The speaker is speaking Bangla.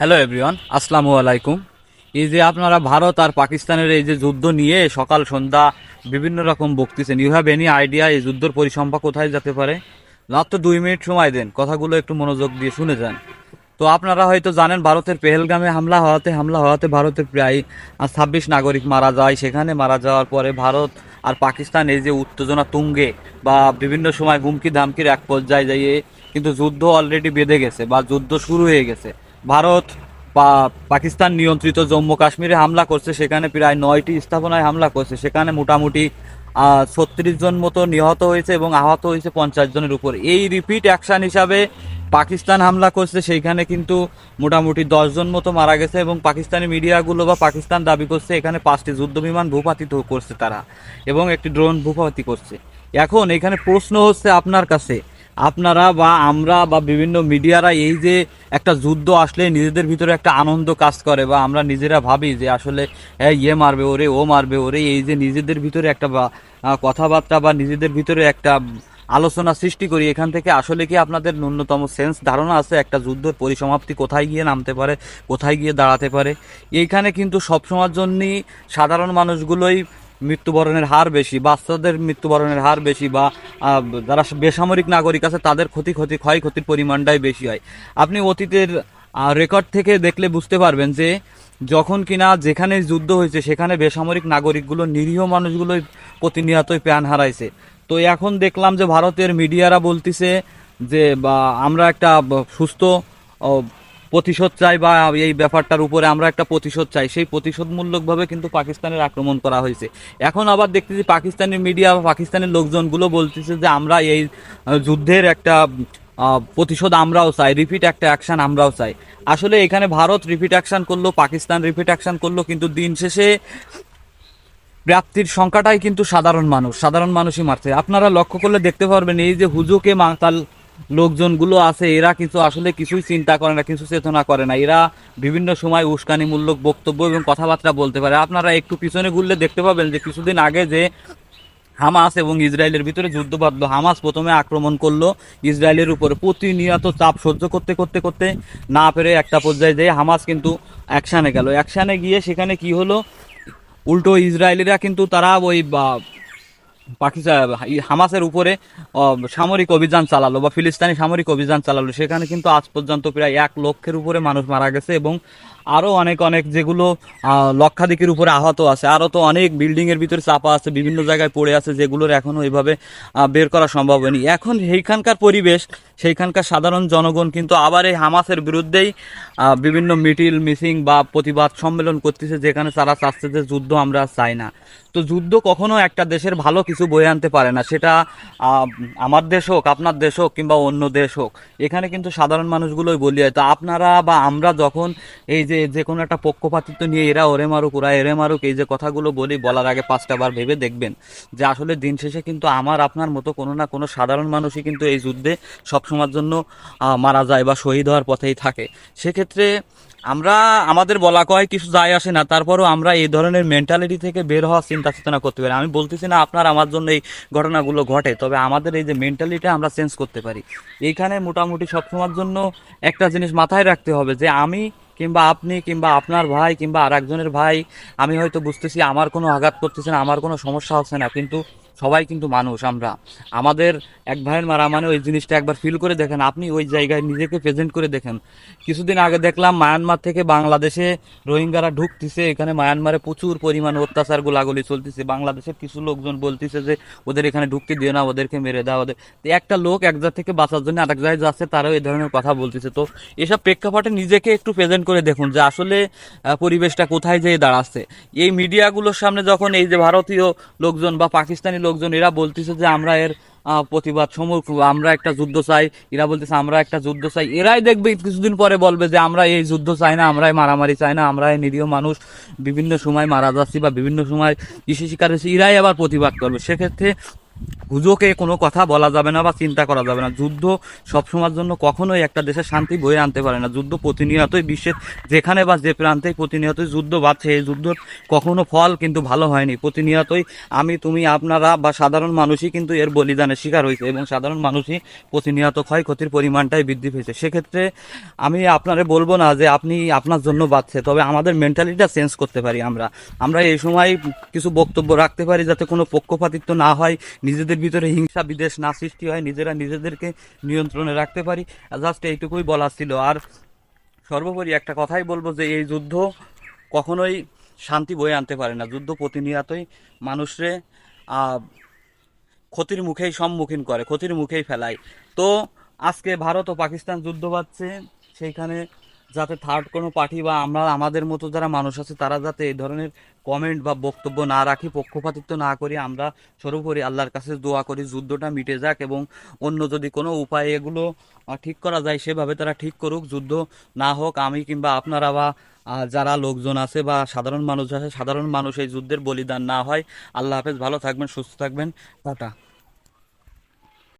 হ্যালো এভরিওয়ান আসসালামু আলাইকুম এই যে আপনারা ভারত আর পাকিস্তানের এই যে যুদ্ধ নিয়ে সকাল, সন্ধ্যা বিভিন্ন রকম বকতেছেন ইউ হ্যাভ এনি আইডিয়া এই যুদ্ধের পরিসংখ্যা কোথায় যেতে পারে? মাত্র দুই মিনিট সময় দেন, কথাগুলো একটু মনোযোগ দিয়ে শুনে যান। তো আপনারা হয়তো জানেন, ভারতের পেহেলগামে হামলা হওয়াতে হামলা হওয়াতে ভারতের প্রায় ছাব্বিশ নাগরিক মারা যায়। সেখানে মারা যাওয়ার পরে ভারত আর পাকিস্তান এই যে উত্তেজনা তুঙ্গে বা বিভিন্ন সময় হুমকি ধামকির এক পর্যায়ে যাইয়ে কিন্তু যুদ্ধ অলরেডি বেঁধে গেছে বা যুদ্ধ শুরু হয়ে গেছে। ভারত পাকিস্তান নিয়ন্ত্রিত জম্মু কাশ্মীরে হামলা করছে, সেখানে প্রায় নয়টি স্থাপনায় হামলা করছে, সেখানে মোটামুটি ছত্রিশ জন মতো নিহত হয়েছে এবং আহত হয়েছে পঞ্চাশ জনের উপর। এই রিপিট অ্যাকশন হিসাবে পাকিস্তান হামলা করছে সেইখানে কিন্তু মোটামুটি দশ জন মতো মারা গেছে এবং পাকিস্তানি মিডিয়াগুলো বা পাকিস্তান দাবি করছে, এখানে পাঁচটি যুদ্ধ বিমান ভূপাতিত করছে তারা এবং একটি ড্রোন ভূপাতি করছে। এখন এখানে প্রশ্ন হচ্ছে আপনার কাছে আপনারা বা আমরা বা বিভিন্ন মিডিয়ারা এই যে একটা যুদ্ধ আসলে নিজেদের ভিতরে একটা আনন্দ কাজ করে বা আমরা নিজেরা ভাবি যে আসলে হ্যাঁ ইয়ে মারবে ওরে, ও মারবে ওরে, এই যে নিজেদের ভিতরে একটা কথাবার্তা বা নিজেদের ভিতরে একটা আলোচনা সৃষ্টি করি, এখান থেকে আসলে কি আপনাদের ন্যূনতম সেন্স ধারণা আছে একটা যুদ্ধের পরিসমাপ্তি কোথায় গিয়ে নামতে পারে, কোথায় গিয়ে দাঁড়াতে পারে? এইখানে কিন্তু সবসময়ের জন্যই সাধারণ মানুষগুলোই মৃত্যুবরণের হার বেশি, বাচ্চাদের মৃত্যুবরণের হার বেশি বা যারা বেসামরিক নাগরিক আছে, তাদের ক্ষতি ক্ষতি, ক্ষয়ক্ষতির পরিমাণটাই বেশি হয়। আপনি অতীতের রেকর্ড থেকে দেখলে বুঝতে পারবেন যে, যখন কিনা যেখানে যুদ্ধ হয়েছে, সেখানে বেসামরিক নাগরিকগুলো, নিরীহ মানুষগুলোই প্রতিনিয়তই প্রাণ হারাইছে। তো এখন দেখলাম যে ভারতের মিডিয়ারা বলতিছে যে, বা, আমরা একটা সুস্থ প্রতিশোধ চাই বা এই ব্যাপারটার উপরে আমরা একটা প্রতিশোধ চাই। সেই প্রতিশোধমূলকভাবে কিন্তু পাকিস্তানের আক্রমণ করা হয়েছে। এখন আবার দেখতেছি পাকিস্তানি মিডিয়া বা পাকিস্তানের লোকজনগুলো বলতেছে যে, আমরা এই যুদ্ধের একটা প্রতিশোধ আমরাও চাই রিপিট একটা অ্যাকশন আমরাও চাই। আসলে এখানে ভারত রিপিট অ্যাকশন করল, পাকিস্তান রিপিট অ্যাকশন করল, কিন্তু দিন শেষে প্রাপ্তির সংখ্যাটাই কিন্তু সাধারণ মানুষ, সাধারণ মানুষই মারছে। আপনারা লক্ষ্য করলে দেখতে পারবেন, এই যে হুজুকে মাতাল লোকজনগুলো আছে, এরা কিন্তু আসলে কিছুই চিন্তা করে না, কিছু চেতনা করে না। এরা বিভিন্ন সময় উস্কানিমূলক বক্তব্য এবং কথাবার্তা বলতে পারে। আপনারা একটু পিছনে ঘুরলে দেখতে পাবেন যে কিছুদিন আগে যে হামাস এবং ইসরায়েলের ভিতরে যুদ্ধ বাঁধলো, হামাস প্রথমে আক্রমণ করল ইসরায়েলের উপরে। প্রতিনিয়ত চাপ সহ্য করতে করতে করতে না পেরে একটা পর্যায়ে যেয়ে হামাস কিন্তু অ্যাকশানে গেল। অ্যাকশানে গিয়ে সেখানে কি হলো? উল্টো ইসরায়েলিরা কিন্তু তারা ওই হামাসের উপরে সামরিক অভিযান চালালো বা ফিলিস্তানি সামরিক অভিযান চালালো, সেখানে কিন্তু আজ পর্যন্ত প্রায় এক লক্ষের উপরে মানুষ মারা গেছে এবং আরও অনেক অনেক যেগুলো লক্ষাধিকের উপরে আহত আছে। আরও তো অনেক বিল্ডিংয়ের ভিতরে চাপা আছে বিভিন্ন জায়গায় পড়ে আছে যেগুলোর এখনও ওইভাবে আহ, বের করা সম্ভব হয়নি। এখন সেইখানকার পরিবেশ সেইখানকার সাধারণ জনগণ কিন্তু আবার এই হামাসের বিরুদ্ধেই বিভিন্ন মিটিল মিসিং বা প্রতিবাদ সম্মেলন করতেছে যেখানে তারা চাচ্ছে যে যুদ্ধ আমরা চাই না। তো যুদ্ধ কখনো একটা দেশের ভালো কিছু বয়ে আনতে পারে না। সেটা আমার দেশ হোক আপনার দেশ হোক কিংবা অন্য দেশ হোক। এখানে কিন্তু সাধারণ মানুষগুলোই বলি হয়। তো আপনারা বা আমরা যখন এই যে যে কোনো একটা পক্ষপাতিত্ব নিয়ে এরা ওরে মারুক, ওরা এরে মারুক, এই যে কথাগুলো বলি, বলার আগে পাঁচটা বার ভেবে দেখবেন যে আসলে দিন শেষে কিন্তু আমার, আপনার মতো কোনো না কোনো সাধারণ মানুষই কিন্তু এই যুদ্ধে সবসময়ের জন্য মারা যায় বা শহীদ হওয়ার পথেই থাকে। সেক্ষেত্রে আমরা, আমাদের বলা কয় কিছু যায় আসে না, তারপরও আমরা এই ধরনের মেন্টালিটি থেকে বের হওয়ার চিন্তা চেতনা করতে পারি। আমি বলতেছি না আপনার আমার জন্য এই ঘটনাগুলো ঘটে, তবে আমাদের এই যে মেন্টালিটি আমরা চেঞ্জ করতে পারি। এইখানে মোটামুটি সবসময়ের জন্য একটা জিনিস মাথায় রাখতে হবে যে আমি কিংবা আপনি, কিংবা আপনার ভাই, কিংবা আর ভাই, আমি হয়তো বুঝতেছি, আমার কোনো আঘাত করতেছে না, আমার কোনো সমস্যা হচ্ছে না, কিন্তু সবাই কিন্তু মানুষ, আমরা। আমাদের এক ভাইয়ের মারা মানে ওই জিনিসটা একবার ফিল করে দেখেন, আপনি ওই জায়গায় নিজেকে প্রেজেন্ট করে দেখেন। কিছুদিন আগে দেখলাম মায়ানমার থেকে বাংলাদেশে রোহিঙ্গারা ঢুকতেছে, এখানে মায়ানমারে প্রচুর পরিমাণে অত্যাচার, গোলাগুলি চলতেছে। বাংলাদেশের কিছু লোকজন বলতেছে যে, ওদের এখানে ঢুকতে দিও না, ওদেরকে মেরে দাও, ওদের একটা লোক এক জায়গা থেকে বাঁচার জন্য আরেক জায়গায় যাচ্ছে, তারাও এই ধরনের কথা বলতেছে। তো এসব প্রেক্ষাপটে নিজেকে একটু প্রেজেন্ট করে দেখুন যে আসলে পরিবেশটা কোথায় যেয়ে দাঁড়াচ্ছে। এই মিডিয়াগুলোর সামনে যখন এই যে ভারতীয় লোকজন বা পাকিস্তানি লোকজন, এরা বলতেছে যে আমরা এর প্রতিবাদ সমূহ আমরা একটা যুদ্ধ চাই। এরা বলতেছে, আমরা একটা যুদ্ধ চাই। এরাই দেখবে, কিছুদিন পরে বলবে যে, আমরা এই যুদ্ধ চাই না, আমরাই মারামারি চাই না আমরা নিরীহ মানুষ, বিভিন্ন সময় মারা যাচ্ছি বা বিভিন্ন সময় কৃষি শিকার হচ্ছে এরাই আবার প্রতিবাদ করবে। সেক্ষেত্রে গুজোকে কোনো কথা বলা যাবে না বা চিন্তা করা যাবে না। যুদ্ধ সবসময়ের জন্য কখনোই একটা দেশের শান্তি বয়ে আনতে পারে না। যুদ্ধ প্রতিনিয়তই বিশ্বের যেখানে বা যে প্রান্তেই প্রতিনিয়তই যুদ্ধ বাড়ছে এই যুদ্ধর কখনো ফল কিন্তু ভালো হয়নি। প্রতিনিয়তই আমি, তুমি, আপনারা বা সাধারণ মানুষই কিন্তু এর বলিদানের শিকার হয়েছে এবং সাধারণ মানুষই প্রতিনিয়ত ক্ষয়ক্ষতির পরিমাণটাই বৃদ্ধি পেয়েছে। সেক্ষেত্রে আমি আপনারে বলব না যে আপনি আপনার জন্য বাঁচছে তবে আমাদের মেন্টালিটিটা চেঞ্জ করতে পারি আমরা। আমরা এই সময় কিছু বক্তব্য রাখতে পারি যাতে কোনো পক্ষপাতিত্ব না হয়, নিজেদের ভিতরে হিংসা বিদেশ না সৃষ্টি হয়, নিজেরা নিজেদেরকে নিয়ন্ত্রণে রাখতে পারি। জাস্ট এইটুকুই বলার ছিল। আর সর্বোপরি একটা কথাই বলব যে, এই যুদ্ধ কখনোই শান্তি বয়ে আনতে পারে না। যুদ্ধ প্রতিনিয়তই মানুষরে ক্ষতির মুখেই সম্মুখীন করে, ক্ষতির মুখেই ফেলায়। তো আজকে ভারত ও পাকিস্তান যুদ্ধ পাচ্ছে সেইখানে যাতে থার্ড কোনো পার্টি বা আমরা আমাদের মতো যারা মানুষ আছে, তারা যাতে এই ধরনের কমেন্ট বা বক্তব্য না রাখি, পক্ষপাতিত্ব না করি, আমরা সর্বোপরি আল্লাহর কাছে দোয়া করি, যুদ্ধটা মিটে যাক এবং অন্য যদি কোনো উপায় এগুলো ঠিক করা যায়, সেভাবে তারা ঠিক করুক, যুদ্ধ না হোক, আমি কিংবা আপনারা বা যারা লোকজন আছে বা সাধারণ মানুষ আছে, সাধারণ মানুষ এই যুদ্ধের বলিদান না হয়। আল্লাহ হাফেজ, ভালো থাকবেন, সুস্থ থাকবেন। টাটা।